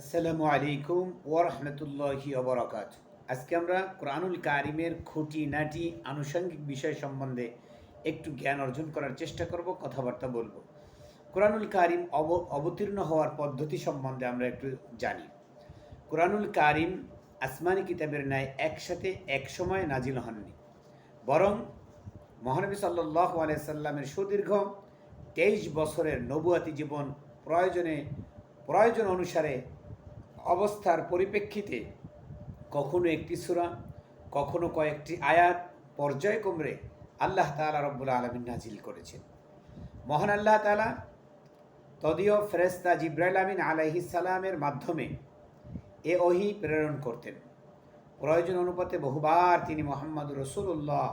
আসসালামু আলাইকুম ওরহমতুল্লাহি ওবরাকাত আজকে আমরা কোরআনুল কারিমের খুঁটি নাটি আনুষঙ্গিক বিষয় সম্বন্ধে একটু জ্ঞান অর্জন করার চেষ্টা করব, কথাবার্তা বলব। কোরআনুল কারিম অব, অবতীর্ণ হওয়ার পদ্ধতি সম্বন্ধে আমরা একটু জানি। কোরআনুল কারিম আসমানি কিতাবের ন্যায় একসাথে এক সময় নাজিল হননি। বরং মহানবী সাল্লাহ আলাইসাল্লামের সুদীর্ঘ তেইশ বছরের নবুয়াতি জীবন প্রয়োজনে, প্রয়োজন অনুসারে অবস্থার পরিপ্রেক্ষিতে কখনো একটি সুরা, কখনো কয়েকটি আয়াত পর্যায়ক্রমে আল্লাহ তালা রব্বুল আলমিন নাজিল করেছেন। মহান আল্লাহ তালা তদীয় ফেরেস্তা জিব্রাইল আমিন সালামের মাধ্যমে এ ওহি প্রেরণ করতেন। প্রয়োজন অনুপাতে বহুবার তিনি মোহাম্মদ রসুল্লাহ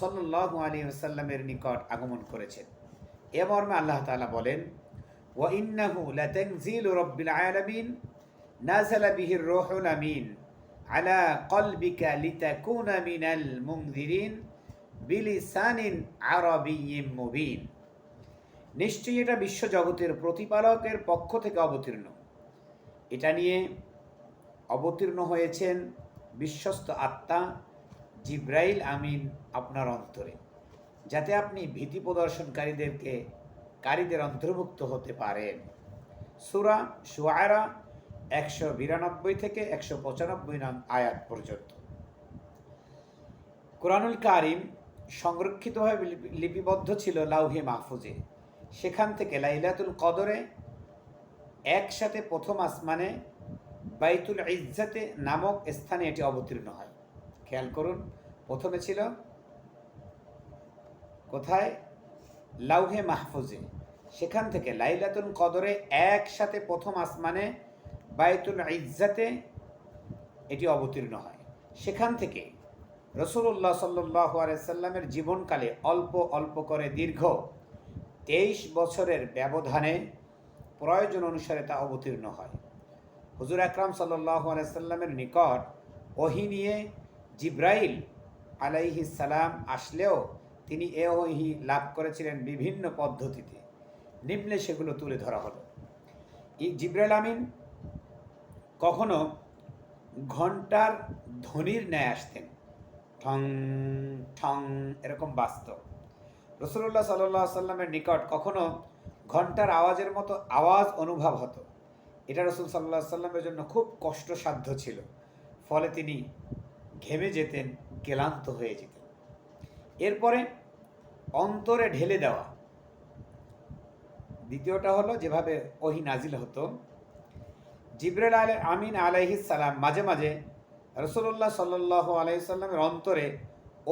সল্লাহ আলী আসাল্লামের নিকট আগমন করেছেন। এ মর্মে আল্লাহ তালা বলেন, ওয়া ইন্নাহু লাতানজিল রব্বিল আলামিন নাজালা বিহির রোহন আমিন। আলা কলবিকা লিতাকুন মিনাল মুংদিরিন বিলিসানিন আরবিয়্যিম মুবিন। নিশ্চয়ই এটা বিশ্বজগতের প্রতিপালকের পক্ষ থেকে অবতীর্ণ। এটা নিয়ে অবতীর্ণ হয়েছেন বিশ্বস্ত আত্মা জিব্রাইল আমিন আপনার অন্তরে, যাতে আপনি ভীতি প্রদর্শনকারীদেরকে, কারীদের অন্তর্ভুক্ত হতে পারেন। সুরা সুয়ারা একশো বিরানব্বই থেকে একশো পঁচানব্বই নাম আয়াত পর্যন্ত। কোরআনুল কারিম সংরক্ষিতভাবে লিপিবদ্ধ ছিল লাউহে মাহফুজে। সেখান থেকে লাইলাতুল কদরে একসাথে প্রথম আসমানে বাইতুল ইজ্জাতে নামক স্থানে এটি অবতীর্ণ হয়। খেয়াল করুন, প্রথমে ছিল কোথায়? লাউহে মাহফুজে। সেখান থেকে লাইলাতুল কদরে একসাথে প্রথম আসমানে বায়তুল ইজ্জাতে এটি অবতীর্ণ হয়। সেখান থেকে রসুল্লাহ সাল্লাহ আলাইসাল্লামের জীবনকালে অল্প অল্প করে দীর্ঘ তেইশ বছরের ব্যবধানে প্রয়োজন অনুসারে তা অবতীর্ণ হয়। হুজুর আকরাম সাল্লাহ আলাইসাল্লামের নিকট ওহি নিয়ে জিব্রাইল আলাইহিস সালাম আসলেও তিনি এ ওহি লাভ করেছিলেন বিভিন্ন পদ্ধতিতে। নিম্নে সেগুলো তুলে ধরা হলো। জিব্রাইল আমিন কখনো ঘণ্টার ধ্বনির ন্যায় আসতেন। ঠং ঠং এরকম বাস্তব রসুল্লাহ সাল্লাহ সাল্লামের নিকট কখনো ঘণ্টার আওয়াজের মতো আওয়াজ অনুভব হতো। এটা রসুল সাল্লাহ সাল্লামের জন্য খুব কষ্টসাধ্য ছিল। ফলে তিনি ঘেমে যেতেন, ক্লান্ত হয়ে যেতেন। এরপরে অন্তরে ঢেলে দেওয়া। দ্বিতীয়টা হলো, যেভাবে ওহি নাজিল হতো জিব্রাইল আল আমিন আলাইহিস সালাম মাঝে মাঝে রসুল্লাহ সাল্লাহ আলাইসাল্লামের অন্তরে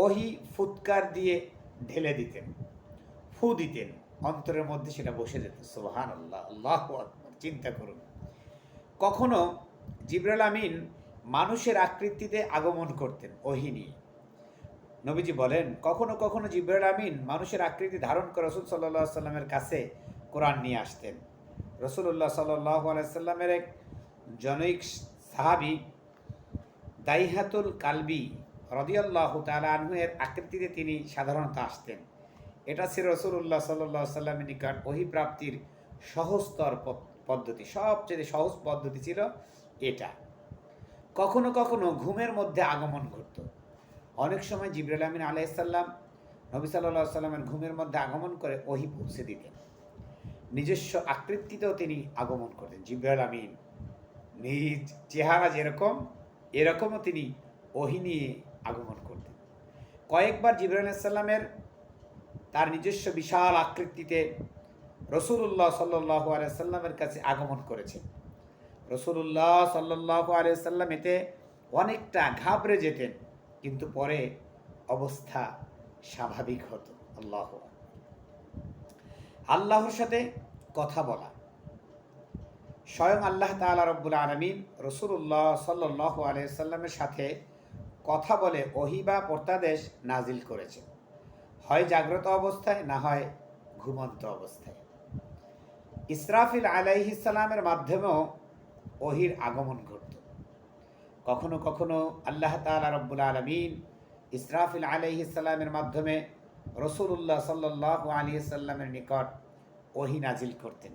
ওহি ফুৎকার দিয়ে ঢেলে দিতেন, ফু দিতেন। অন্তরের মধ্যে সেটা বসে যেত। সোহান আল্লাহ আল্লাহ চিন্তা করুন। কখনো জিব্রাইল আমিন মানুষের আকৃতিতে আগমন করতেন ওহি নিয়ে। নবীজি বলেন, কখনো কখনো জিব্রাইল আমিন মানুষের আকৃতি ধারণ করে রসুল সাল্লাহ সাল্লামের কাছে কোরআন নিয়ে আসতেন। রসুল্লাহ সাল্লাহ আলাইসাল্লামের এক জনৈক সাহাবি দাইহাতুল কালবি রদিয়াল্লাহ তালাহের আকৃতিতে তিনি সাধারণত আসতেন। এটা ছিল রসুল্লাহ সাল্লাহ সাল্লামের নিকট অহিপ্রাপ্তির সহজতর পদ্ধতি। সবচেয়ে সহজ পদ্ধতি ছিল এটা। কখনো কখনো ঘুমের মধ্যে আগমন ঘটত। অনেক সময় জিবরুল আমিন আলাইসাল্লাম নবী সাল্লাহ সাল্লামের ঘুমের মধ্যে আগমন করে ওহি পৌঁছে দিতেন। নিজস্ব আকৃতিতেও তিনি আগমন করতেন। জিব্রাইল আমিন নিজ চেহারা যেরকম, এরকমও তিনি ওহি নিয়ে আগমন করতেন। কয়েকবার সাল্লামের তার নিজস্ব বিশাল আকৃতিতে রসুল্লাহ সাল্লাহ আলাইসাল্লামের কাছে আগমন করেছেন। রসুল্লাহ সাল্লাহ আলাইসাল্লাম এতে অনেকটা ঘাবড়ে যেতেন, কিন্তু পরে অবস্থা স্বাভাবিক হতো। আল্লাহ আল্লাহর সাথে কথা বলা স্বয়ং আল্লাহ তালা রব্বুল আলমিন রসুল্লাহ সাল্লাহ আলাইসাল্লামের সাথে কথা বলে ওহিবা প্রত্যাদেশ নাজিল করেছেন। হয় জাগ্রত অবস্থায়, না হয় ঘুমন্ত অবস্থায়। ইসরাফিল আলাইহিসালামের মাধ্যমেও ওহির আগমন ঘটত। কখনো কখনো আল্লাহ তালা রব্বুল আলমিন ইসরাফিল আলাইহিসালামের মাধ্যমে রসুল্লাহ সাল্লাহ আলী সাল্লামের নিকট ওহি নাজিল করতেন।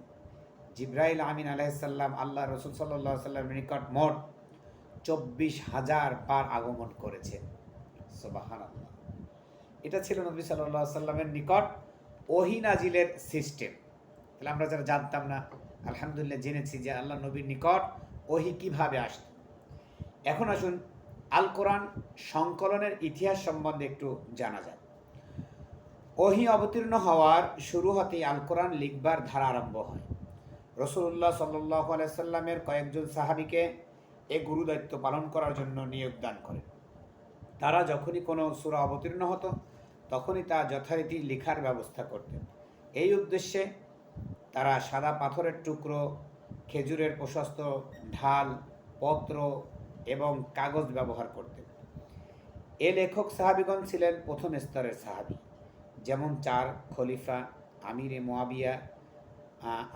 জিব্রাইল আমিন আলাইসাল্লাম আল্লাহ রসুল সাল্লাহ নিকট মোট চব্বিশ হাজার বার আগমন করেছেন সোবাহান এটা ছিল নবী সাল্লাহ সাল্লামের নিকট ওহি নাজিলের সিস্টেম। তাহলে আমরা যারা জানতাম না, আলহামদুলিল্লাহ জেনেছি যে আল্লাহ নবীর নিকট ওহি কীভাবে আসত। এখন আসুন আল কোরআন সংকলনের ইতিহাস সম্বন্ধে একটু জানা যায় ওহি অবতীর্ণ হওয়ার শুরু হতেই আল কোরআন লিখবার ধারা আরম্ভ হয়। রসুল্লাহ সাল্লাহ আলাইসাল্লামের কয়েকজন সাহাবিকে এ গুরু দায়িত্ব পালন করার জন্য নিয়োগ দান করেন তারা যখনই কোনো সুরা অবতীর্ণ হতো, তখনই তা যথারীতি লেখার ব্যবস্থা করতেন। এই উদ্দেশ্যে তারা সাদা পাথরের টুকরো, খেজুরের প্রশস্ত ঢাল, পত্র এবং কাগজ ব্যবহার করতেন। এ লেখক সাহাবিগণ ছিলেন প্রথম স্তরের সাহাবি, যেমন চার খলিফা আমির মোয়াবিয়া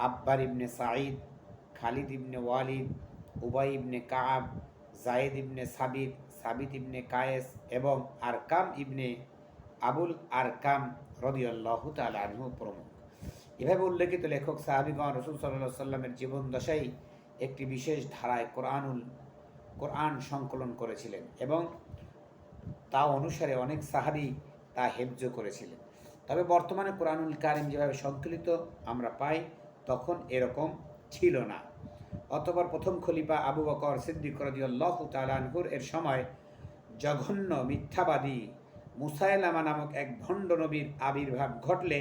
আব্বার ইবনে সাঈদ, খালিদ ইবনে ওয়ালিদ, উবাই ইবনে কাব জায়েদ ইবনে সাবিত সাবিত ইবনে কায়েস এবং আরকাম ইবনে আবুল আরকাম রদিয়াল্লাহু আনহু প্রমুখ। এভাবে উল্লেখিত লেখক, সাহাবিগণ রসুল সাল্লাহ সাল্লামের জীবন দশাই একটি বিশেষ ধারায় কোরআনুল, কোরআন সংকলন করেছিলেন এবং তা অনুসারে অনেক সাহাবি তা হেফজ করেছিলেন। তবে বর্তমানে কোরআনুল কারিম যেভাবে সংকলিত আমরা পাই তখন এরকম ছিল না। অতপর প্রথম খলিফা আবু বকর সিদ্দিক রদিয়াল্লাহ তালানহুর এর সময় জঘন্য মিথ্যাবাদী মুসাইলামা নামক এক ভণ্ড নবীর আবির্ভাব ঘটলে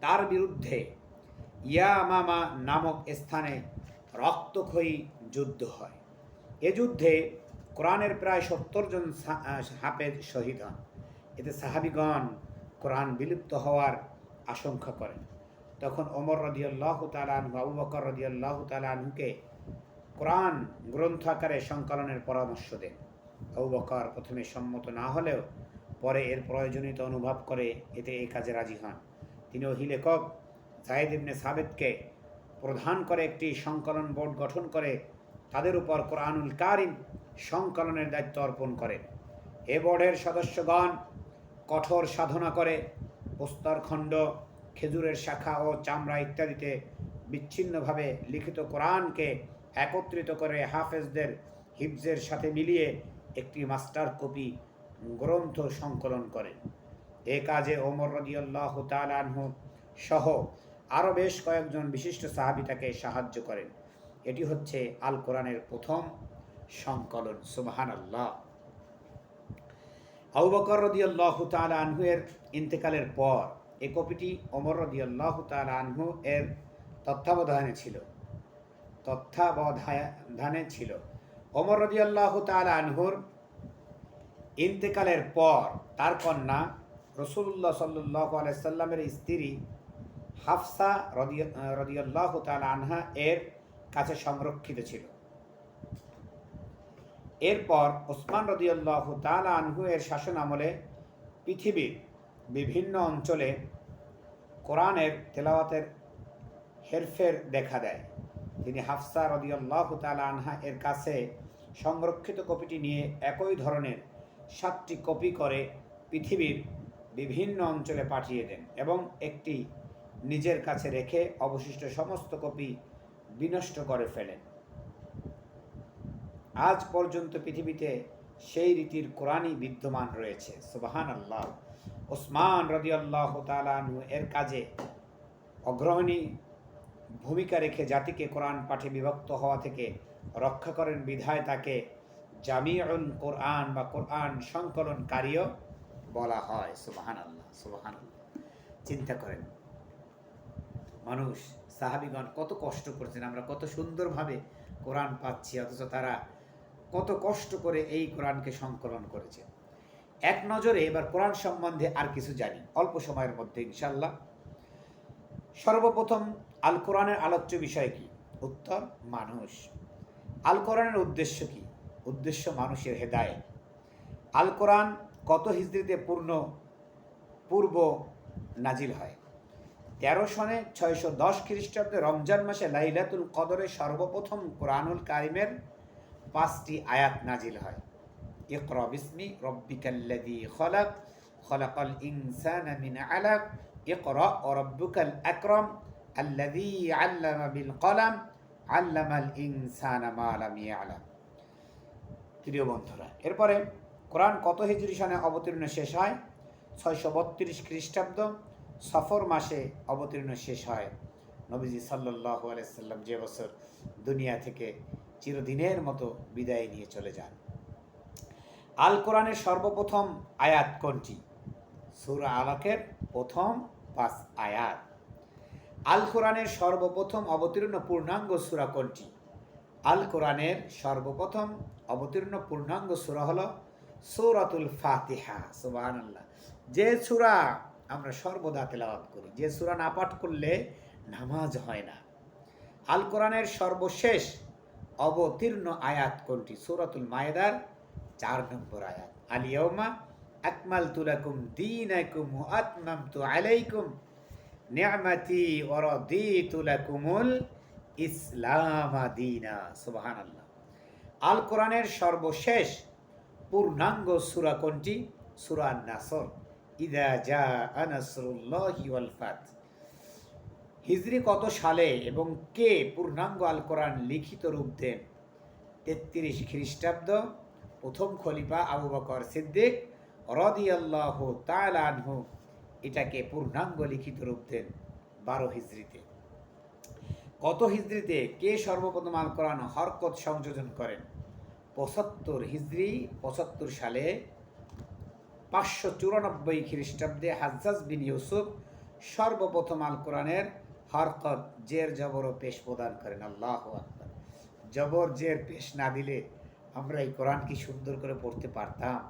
তার বিরুদ্ধে ইয়ামামা নামক স্থানে রক্তক্ষয়ী যুদ্ধ হয়। এ যুদ্ধে কোরআনের প্রায় সত্তর জন হাফেজ শহীদ হন। এতে সাহাবিগণ কোরআন বিলুপ্ত হওয়ার আশঙ্কা করেন। তখন অমর রদিয়াল্লাহ তালানহু আবু বকর রদিয়াল্লাহ তালানহুকে কোরআন গ্রন্থ আকারে সংকলনের পরামর্শ দেন। আবু বকর প্রথমে সম্মত না হলেও পরে এর প্রয়োজনীয়তা অনুভব করে এতে এই কাজে রাজি হন। তিনি ওহি লেখক জাহেদ ইবনে সাবেদকে প্রধান করে একটি সংকলন বোর্ড গঠন করে তাদের উপর কোরআনুল কারিম সংকলনের দায়িত্ব অর্পণ করেন। এ বোর্ডের সদস্যগণ কঠোর সাধনা করে, প্রস্তরখণ্ড খেজুরের শাখা ও চামড়া ইত্যাদিতে বিচ্ছিন্নভাবে লিখিত কোরআনকে একত্রিত করে হাফেজদের হিফজের সাথে মিলিয়ে একটি মাস্টার কপি গ্রন্থ সংকলন করেন এ কাজে ওমর রদিয়াল্লাহ তালানহু সহ আরও বেশ কয়েকজন বিশিষ্ট সাহাবি তাকে সাহায্য করেন। এটি হচ্ছে আল কোরআনের প্রথম সংকলন। সুবাহান আল্লাহ আবু বকর রদিয়াল্লাহ তালা এর ইন্তেকালের পর এ কপিটি ওমর রদিয়াল্লাহ তালা আনহু এর তত্ত্বাবধানে ছিল। তত্ত্বাবধানে ছিল। ওমর রদিয়াল্লাহ তালা আনহুর ইন্তেকালের পর তার কন্যা রসুল্লাহ সাল্লাহ আলাইসাল্লামের স্ত্রী হাফসা রদিয়াল্লাহ তাল আনহা এর কাছে সংরক্ষিত ছিল। এরপর ওসমান রদিয়াল্লাহ তাল আনহু এর শাসন আমলে পৃথিবীর বিভিন্ন অঞ্চলে কোরআনের তেলাওয়াতের হেরফের দেখা দেয়। তিনি হাফসা রদিয়াল্লাহ তাল আনহা এর কাছে সংরক্ষিত কপিটি নিয়ে একই ধরনের সাতটি কপি করে পৃথিবীর বিভিন্ন অঞ্চলে পাঠিয়ে দেন এবং একটি নিজের কাছে রেখে অবশিষ্ট সমস্ত কপি বিনষ্ট করে ফেলেন। আজ পর্যন্ত পৃথিবীতে সেই রীতির কোরআনই বিদ্যমান রয়েছে। সুবাহান আল্লাহ ওসমান রদি আল্লাহ তালু এর কাজে অগ্রহণী ভূমিকা রেখে জাতিকে কোরআন পাঠে বিভক্ত হওয়া থেকে রক্ষা করেন বিধায় তাকে জামিউল কোরআন বা কোরআন সংকলনকারীও বলা হয়। সুবাহান আল্লাহ সুবাহান চিন্তা করেন, মানুষ, সাহাবিগণ কত কষ্ট করছেন, আমরা কত সুন্দরভাবে কোরআন পাচ্ছি, অথচ তারা কত কষ্ট করে এই কোরআনকে সংকলন করেছে। এক নজরে এবার কোরআন সম্বন্ধে আর কিছু জানি। অল্প সময়ের মধ্যে ইনশাল্লাহ সর্বপ্রথম আল কোরআনের আলোচ্য বিষয় কি? উত্তর, মানুষ। আল কোরআনের উদ্দেশ্য কি? উদ্দেশ্য মানুষের হেদায় আল কোরআন কত হিজড়িতে পূর্ণ, পূর্ব নাজিল হয়? তেরো সনে ছয়শো দশ খ্রিস্টাব্দে রমজান মাসে লাইলাতুল কদরে সর্বপ্রথম কোরআনুল কারিমের পাঁচটি আয়াত নাজিল হয়। ইকরা বিসমি রব্বিকাল্লাযী খলাক, খলাকাল ইনসানা মিন আলাক, ইকরা রব্বুকাল আকরাম, আল্লাযী আল্লামা বিল কলাম, আল্লামাল ইনসানা মা লাম ইয়ালাম। প্রিয় বন্ধুরা, এরপরে কোরআন কত হিজরি সনে অবতীর্ণ শেষ হয়? ছয়শো বত্রিশ খ্রিস্টাব্দ, সফর মাসে অবতীর্ণ শেষ হয়। নবীজি সাল্লাহ আলাইসাল্লাম যে বছর দুনিয়া থেকে চিরদিনের মতো বিদায় নিয়ে চলে যান। আল কোরআনের সর্বপ্রথম আয়াত কোনটি? সুরা আলাকের প্রথম পাঁচ আয়াত। আল কোরআনের সর্বপ্রথম অবতীর্ণ পূর্ণাঙ্গ সুরা কোনটি? আল কোরআনের সর্বপ্রথম অবতীর্ণ পূর্ণাঙ্গ সুরা হলো সৌরাতুল ফাতিহা, সুবহানাল্লাহ। যে সুরা আমরা সর্বদা তেলাওয়াত করি, যে সুরা না পাঠ করলে নামাজ হয় না। আল কোরআনের সর্বশেষ অবতীর্ণ আয়াত কোনটি? সূরাতুল মায়েদার চার নম্বর আয়াত আলিয়াউমা আকমালতু লাকুম দীনাকুম ওয়া আতমামতু আলাইকুম। নি'মাতি ওয়া রাদিতু লাকুমুল ইসলাম দীনা। সুবহানাল্লাহ। আল কোরআনের সর্বশেষ পূর্ণাঙ্গ সুরা কোনটি? সূরা নাসর। ইদা জা নাসরুল্লাহি ওয়াল ফাত। হিজরি কত সালে এবং কে পূর্ণাঙ্গ আল কোরআন লিখিত রূপ দেন? তেত্রিশ খ্রিস্টাব্দ প্রথম খলিফা আবু বকর সিদ্দিক রদিয়াল্লাহ তালানহু এটাকে পূর্ণাঙ্গ লিখিত রূপ দেন বারো হিজরিতে কত হিজড়িতে কে সর্বপ্রথম আল কোরআন হরকত সংযোজন করেন? পঁচাত্তর হিজড়ি, পঁচাত্তর সালে পাঁচশো চুরানব্বই খ্রিস্টাব্দে হাজ্জাজ বিন ইউসুফ সর্বপ্রথম আল কোরআনের হরকত জের, জবর পেশ প্রদান করেন। আল্লাহ জবর, জের, পেশ না দিলে আমরা এই কোরআন কি সুন্দর করে পড়তে পারতাম,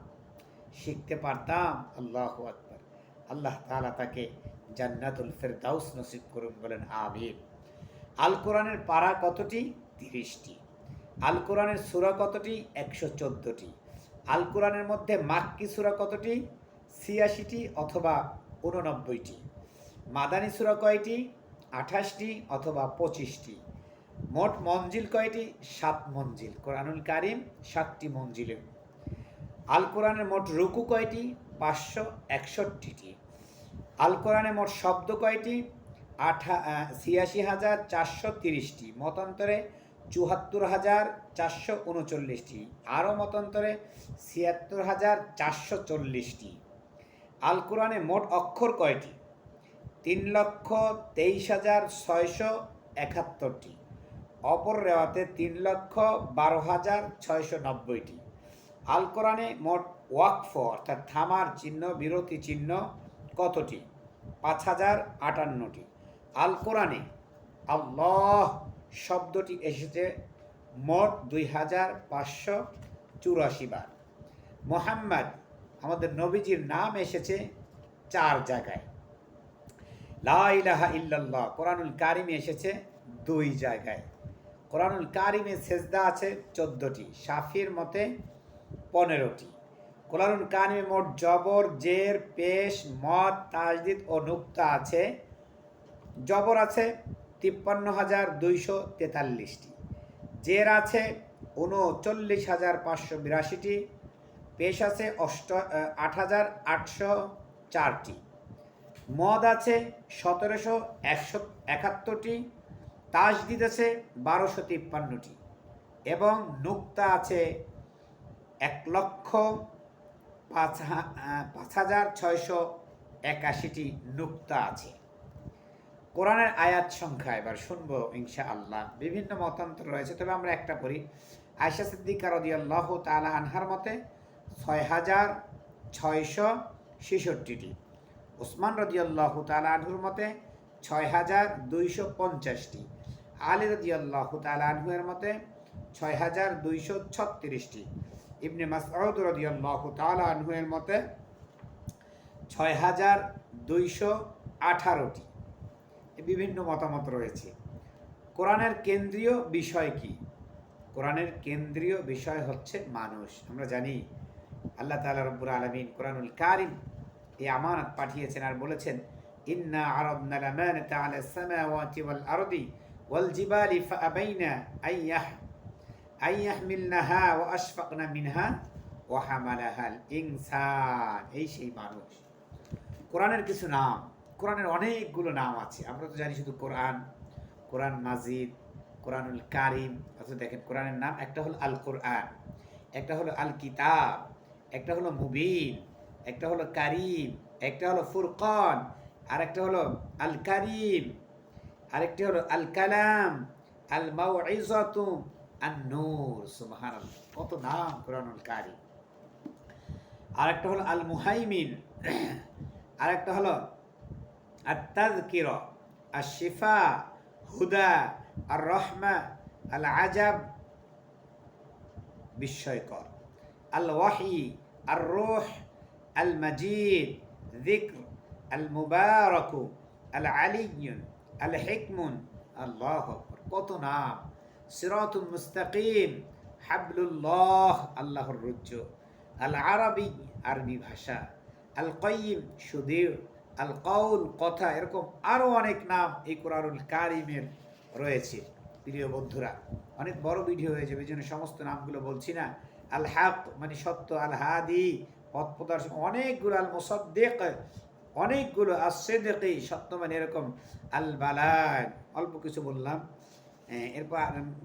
শিখতে পারতাম। আল্লাহ আকবর। আল্লাহ তাআলা তাকে জান্নাতুল ফেরদাউস নসিব করুন, বলেন আমির আল কোরআনের পাড়া কতটি? তিরিশটি। আল কোরআনের সুরা কতটি? একশো চোদ্দোটি। আল কোরআনের মধ্যে মাক্কি সুরা কতটি? ছিয়াশিটি অথবা উননব্বইটি মাদানী সুরা কয়টি? আঠাশটি অথবা পঁচিশটি। মোট মঞ্জিল কয়টি? সাত মঞ্জিল। কোরআনুল কারিম সাতটি মঞ্জিলে আল কোরআনের মোট রুকু কয়টি? পাঁচশো একষট্টিটি। আল কোরআনে মোট শব্দ কয়টি? আঠা ছিয়াশি হাজার চারশো তিরিশটি। মতান্তরে চুয়াত্তর হাজার চারশো উনচল্লিশটি। আরও মতান্তরে ছিয়াত্তর হাজার চারশো চল্লিশটি। আল কোরআনে মোট অক্ষর কয়টি? তিন লক্ষ তেইশ হাজার ছয়শো একাত্তরটি। অপর রেওয়াতে তিন লক্ষ বারো হাজার ছয়শো নব্বইটি। আল কোরআনে মোট ওয়াকফ, অর্থাৎ থামার চিহ্ন, বিরতি চিহ্ন কতটি? পাঁচ হাজার আটান্নটি। আল কোরআনে আল্লাহ শব্দটি এসেছে মোট দুই হাজার পাঁচশো চুরাশি বার। মোহাম্মদ, আমাদের নবীজির নাম এসেছে চার জায়গায়। লা ইল্লাল্লাহ, কোরআনুল কারিমে এসেছে দুই জায়গায়। কোরআনুল কারিমে সেজদা আছে চোদ্দোটি, শাফির মতে পনেরোটি। কোরআনুল কারিমে মোট জবর, জের, পেশ, মদ, তাজদিদ ও নুক্তা আছে। জবর আছে তিপ্পান্ন হাজার দুইশো তেতাল্লিশটি। জের আছে উনচল্লিশ হাজার পাঁচশো বিরাশিটি। পেশ আছে অষ্ট আট হাজার আটশো চারটি। মদ আছে সতেরোশো একশো একাত্তরটি। তাজদিদ আছে বারোশো তিপ্পান্নটি। এবং নুক্তা আছে এক লক্ষ পাঁচ পাঁচ হাজার ছয়শো একাশিটি নুক্তা আছে। কোরআনের আয়াত সংখ্যা এবার শুনব ইনশা আল্লাহ বিভিন্ন মতান্তর রয়েছে, তবে আমরা একটা পড়ি। আয়সা সিদ্দিকা রদি তালা আনহার মতে ছয় হাজার ছয়শো ছেষট্টিটি। ওসমান রদি আল্লাহ তালা আনহুর মতে ছয় হাজার দুইশো পঞ্চাশটি। আলী রদি আল্লাহ তালা আনহুয়ের মতে ছয় হাজার দুইশো ছত্রিশটি। ইবনে মাসউদ রদি আল্লাহ তালা আনহুয়ের মতে ছয় হাজার দুইশো আঠারোটি। বিভিন্ন মতামত রয়েছে। কোরআনের কেন্দ্রীয় বিষয় কি? কোরআনের কেন্দ্রীয় বিষয় হচ্ছে মানুষ। আমরা জানি, আল্লাহ তালা রব্বুর আলমিন কোরআনুল কারিম এই আমানত পাঠিয়েছেন আর বলেছেন, ইন্না আরবনা লামানাতা আলা সামাওয়াতি ওয়াল আরদি ওয়াল জিবালি ফাআবাইনা আইয়াহ আইয়াহমিলনাহা ওয়া আশফাকনা মিনহা ওয়া হামালাহাল ইনসান। এই সেই মানুষ। কোরআনের কিছু নাম, কোরআনের অনেকগুলো নাম আছে। আমরা তো জানি শুধু কোরআন কোরআন মাজিদ, কোরআনুল কারিম। অথবা দেখেন, কোরআনের নাম একটা হলো আল কোরআন একটা হলো আল কিতাব একটা হলো মুবিন, একটা হলো কারিম, একটা হলো ফুরকন আর একটা হলো আল কারিম আরেকটি হলো আল কালাম আল মাউইজাতু আন নূর সুবহানাল্লাহ। কত নাম কোরআনুল কারিম। আরেকটা হলো আল মুহাইমিন আরেকটা হলো আত্মাযকিরা আর শিফা হুদা আর রহমা আল আজাব বিস্ময়কর। আল ওয়াহি আর রোহ আল মজিদ যিকর আল মুবারকু আল আলিয়ুন আল হিকমুন, আল্লাহ কত নাম? সিরাতুল মুস্তাকিম, হাবলুল্লাহ, আল্লাহর রুজ্জ। আল আরবি আরবি ভাষা। আল কয়িম সুদীর। আল কৌল কথা, এরকম আরও অনেক নাম এই কোরআনুল কারিমের রয়েছে। প্রিয় বন্ধুরা, অনেক বড় ভিডিও হয়ে যাবে জন্য সমস্ত নামগুলো বলছি না। আল হাক মানে সত্য, আল হাদি পথ প্রদর্শন অনেকগুলো, আল মোসদ্দেক অনেকগুলো আসেদেকি সত্য মানে এরকম আল বালাগ অল্প কিছু বললাম। এরপর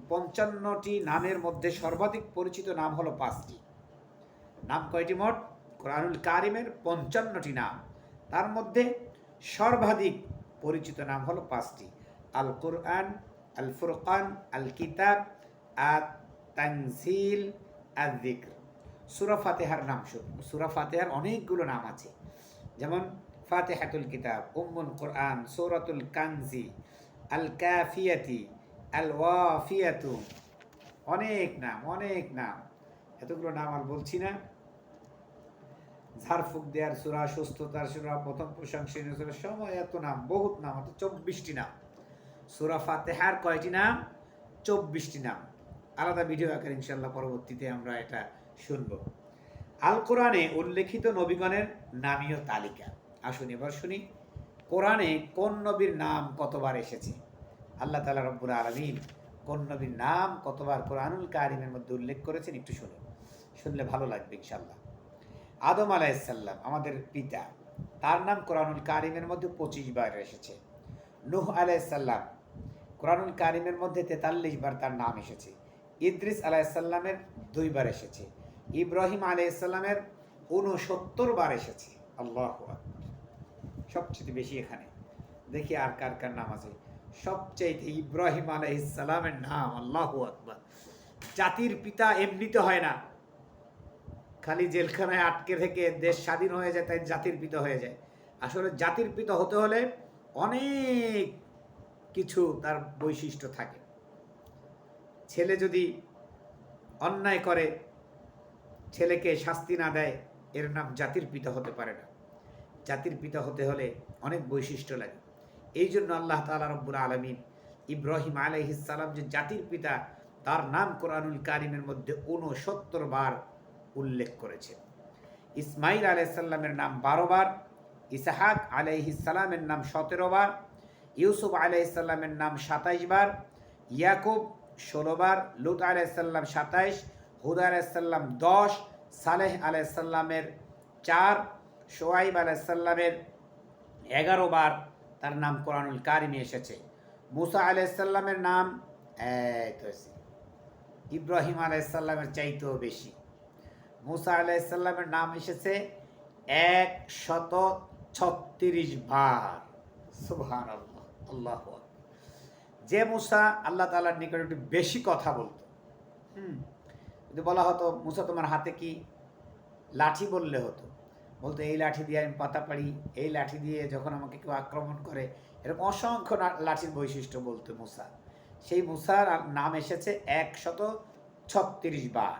পঞ্চান্নটি নামের মধ্যে সর্বাধিক পরিচিত নাম হলো পাঁচটি। নাম কয়টি মোট? কোরআনুল কারিমের পঞ্চান্নটি নাম। তার মধ্যে সর্বাধিক পরিচিত নাম হলো পাঁচটি। আল কোরআন আল ফুরকান আল কিতাব আর তানজিল আর দিক্র সুরা ফাতেহার নাম সুরা ফাতেহার অনেকগুলো নাম আছে। যেমন ফাতেহাতুল কিতাব, উম্মুল কোরআন, সৌরাতুল কানজি আল কাফিয়াতি আল ওয়াফিয়াতু অনেক নাম অনেক নাম। এতগুলো নাম আর বলছি না। ঝাড়ফুক দেওয়ার সুরা, সুস্থতার সুরা, প্রথম প্রশংসনীয় সুরা, সময় এত নাম, বহুত নাম অর্থাৎ চব্বিশটি নাম। সুরা ফাতেহার কয়টি নাম? চব্বিশটি নাম। আলাদা ভিডিও আকার ইনশাল্লাহ পরবর্তীতে আমরা এটা শুনব। আল কোরআনে উল্লেখিত নবীগণের নামীয় তালিকা। আসুন, এবার শুনি। কোরআনে কোন নবীর নাম কতবার এসেছে? আল্লাহ তালা রব্বুর আলমিন কোন নবীর নাম কতবার কোরআনুল কারিমের মধ্যে উল্লেখ করেছেন একটু শুনুন। শুনলে ভালো লাগবে ইনশাল্লাহ আদম আলাইসাল্লাম আমাদের পিতা, তার নাম কোরআনুল কারিমের মধ্যে পঁচিশ বার এসেছে। নুহ আলাইসাল্লাম কোরআনুল কারিমের মধ্যে তেতাল্লিশ বার তার নাম এসেছে। ইদ্রিস আলাইসাল্লামের দুইবার এসেছে। ইব্রাহিম আলাইসাল্লামের উনসত্তর বার এসেছে। আল্লাহ আকবার। সবচেয়ে বেশি এখানে। দেখি আর কার কার নাম আছে। সবচাইতে ইব্রাহিম আলাইসাল্লামের নাম, আল্লাহ আকবার। জাতির পিতা এমনিতে হয় না। খালি জেলখানায় আটকে থেকে দেশ স্বাধীন হয়ে যায়, তাই জাতির পিতা হয়ে যায়। আসলে জাতির পিতা হতে হলে অনেক কিছু তার বৈশিষ্ট্য থাকে। ছেলে যদি অন্যায় করে, ছেলেকে শাস্তি না দেয়, এর নাম জাতির পিতা হতে পারে না। জাতির পিতা হতে হলে অনেক বৈশিষ্ট্য লাগে। এই জন্য আল্লাহ তালা রব্বুল আলমিন ইব্রাহিম আলাইহিসালাম যে জাতির পিতা, তার নাম কোরআনুল কারিমের মধ্যে ঊনসত্তর বার উল্লেখ করেছে। ইসমাইল আলাইসাল্লামের নাম বারো বার, ইসাহাক আলাইহিসালামের নাম সতেরো বার, ইউসুফ আলাইসাল্লামের নাম সাতাইশ বার, ইয়াকুব ষোলো বার, লুত আলাইসাল্লাম সাতাইশ, হুদা আলাইসাল্লাম দশ, সালেহ আলাইসাল্লামের চার সোয়াইব আলাইসাল্লামের এগারো বার তার নাম কোরআনুল কারিমে এসেছে। মুসা আলাইসাল্লামের নাম। ইব্রাহিম আলাইসাল্লামের চাইতেও বেশি। মুসা আলাইসাল্লামের নাম এসেছে এক শত ছত্রিশ বার। আল্লাহ আল্লাহ যে মুসা আল্লাহ তালার নিকট একটু বেশি কথা বলতো। হুম, যদি বলা হতো, মুসা, তোমার হাতে কি লাঠি বললে হতো? বলতো, এই লাঠি দিয়ে আমি পাতা পারি এই লাঠি দিয়ে যখন আমাকে কেউ আক্রমণ করে, এরকম অসংখ্য লাঠির বৈশিষ্ট্য বলতো মুসা। সেই মুসার নাম এসেছে একশত ছত্রিশ বার।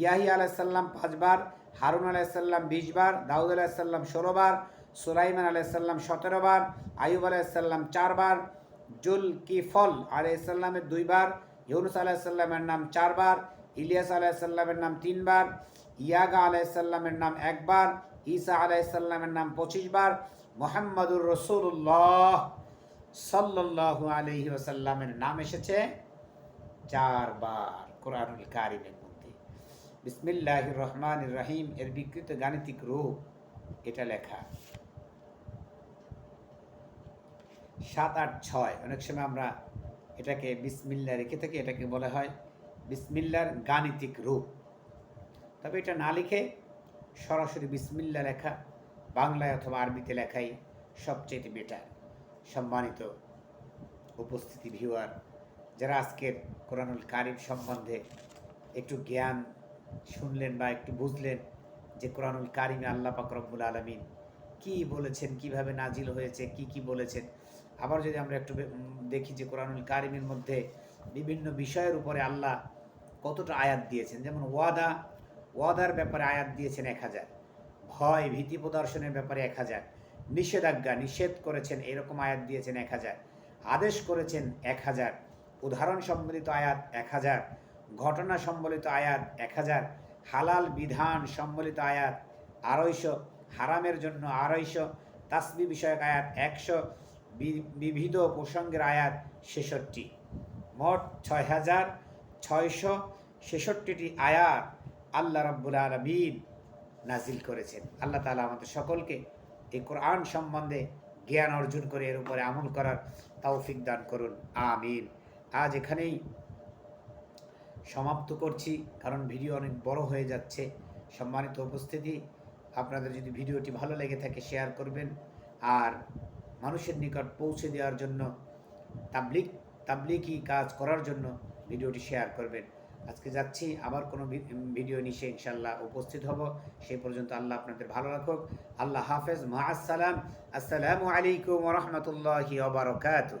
ইয়াহি আলাইসাল্লাম পাঁচবার হারুন আলাইসাল্লাম বিশ বার, দাউদ আলাইসাল্লাম ষোলো বার, সুলাইমান আলাইসাল্লাম সতেরো বার আয়ুব আলাইসাল্লাম চারবার জুল কিফল আলাইসাল্লামের দুইবার ইউনুস আলাইসাল্লামের নাম চারবার ইলিয়াস আলাইসাল্লামের নাম তিনবার ইয়াগা আলাইসাল্লামের নাম একবার ঈসা আলাইসাল্লামের নাম পঁচিশ বার মোহাম্মদুর রসুল্লাহ সাল্লাল্লাহু আলহি ওসাল্লামের নাম এসেছে চারবার কোরআনুল কারিমের মধ্যে। বিসমিল্লাহ রহমান রহিম এর বিকৃত গাণিতিক রূপ এটা লেখা। সাত আট ছয়, অনেক সময় আমরা এটাকে বিসমিল্লা রেখে থাকি, এটাকে বলা হয় বিসমিল্লার গাণিতিক রূপ। তবে এটা না লিখে সরাসরি বিসমিল্লা লেখা, বাংলায় অথবা আরবিতে লেখাই সবচেয়ে বেটার সম্মানিত উপস্থিতি ভিউয়ার যারা আজকের কোরআনুল কারিম সম্বন্ধে একটু জ্ঞান শুনলেন বা একটু বুঝলেন যে কোরআনুল কারিমে আল্লাহ পাক রব্বুল আলমিন কী বলেছেন, কীভাবে নাজিল হয়েছে, কি কি বলেছেন, আবার যদি আমরা একটু দেখি যে কোরআনুল কারিমের মধ্যে বিভিন্ন বিষয়ের উপরে আল্লাহ কতটা আয়াত দিয়েছেন। যেমন ওয়াদা ওয়াদার ব্যাপারে আয়াত দিয়েছেন এক হাজার। ভয়, ভীতি প্রদর্শনের ব্যাপারে এক হাজার। নিষেধাজ্ঞা নিষেধ করেছেন এরকম আয়াত দিয়েছেন এক হাজার। আদেশ করেছেন এক হাজার। উদাহরণ সম্বলিত আয়াত এক হাজার। ঘটনা সম্বলিত আয়াত এক হাজার। হালাল বিধান সম্বলিত আয়াত আড়াইশো। হারামের জন্য আড়াইশো। তাসবি বিষয়ক আয়াত একশো। বিবিধ প্রসঙ্গের আয়াত ছেষট্টি। মোট ছয় হাজার ছয়শো ছেষট্টিটি আয়াত আল্লাহ রাব্বুল আলমিন নাজিল করেছেন। আল্লাহ তালা আমাদের সকলকে এই কোরআন সম্বন্ধে জ্ঞান অর্জন করে এর উপরে আমল করার তৌফিক দান করুন। আমিন। আজ এখানেই সমাপ্ত করছি, কারণ ভিডিও অনেক বড় হয়ে যাচ্ছে। সম্মানিত উপস্থিতি, আপনাদের যদি ভিডিওটি ভালো লেগে থাকে, শেয়ার করবেন। আর মানুষের নিকট পৌঁছে দেওয়ার জন্য, তাবলিক, তাবলিকি কাজ করার জন্য ভিডিওটি শেয়ার করবেন। আজকে যাচ্ছি, আবার কোনো ভিডিও নিশে ইনশাল্লাহ উপস্থিত হব। সেই পর্যন্ত আল্লাহ আপনাদের ভালো রাখুক। আল্লাহ হাফেজ মা আসসালাম আসসালামু আলাইকুম রহমতুল্লাহি ওবরাকাতুহ